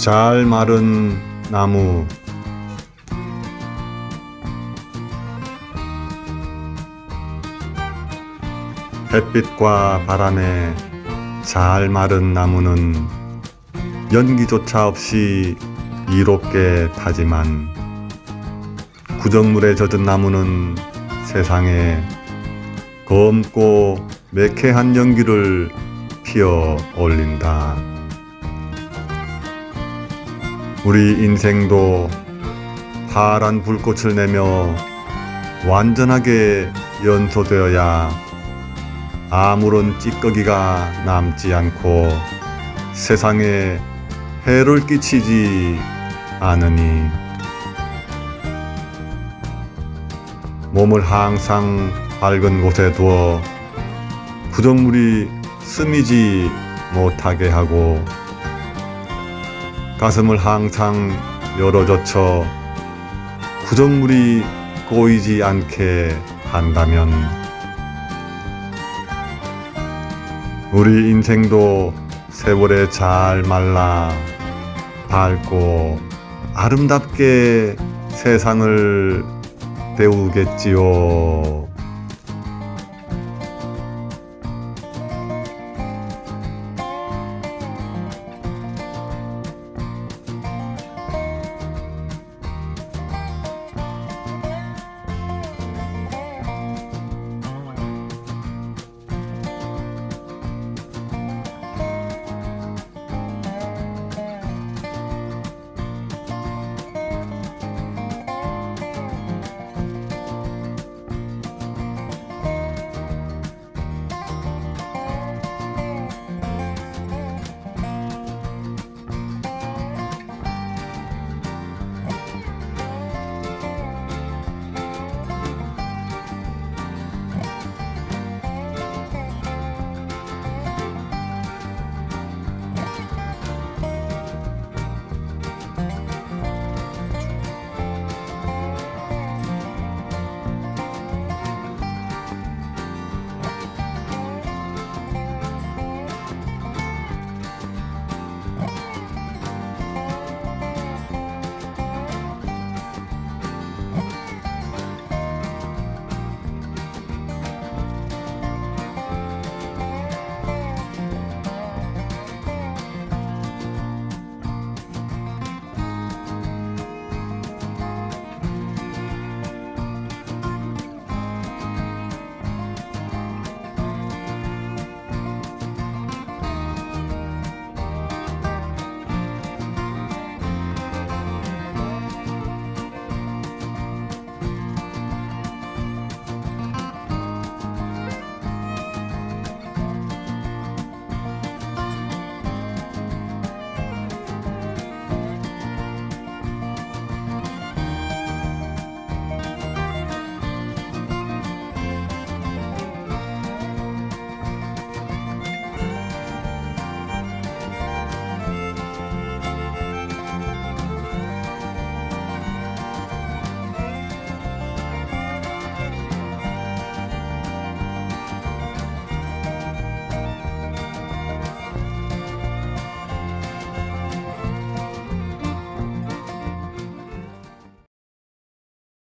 잘 마른 나무 햇빛과 바람에 잘 마른 나무는 연기조차 없이 이롭게 타지만 구정물에 젖은 나무는 세상에 검고 매캐한 연기를 피어 올린다. 우리 인생도 파란 불꽃을 내며 완전하게 연소되어야 아무런 찌꺼기가 남지 않고 세상에 해를 끼치지 않으니. 몸을 항상 밝은 곳에 두어 구정물이 스미지 못하게 하고 가슴을 항상 열어젖혀 구정물이 꼬이지 않게 한다면 우리 인생도 세월에 잘 말라 밝고 아름답게 세상을 때우겠지요.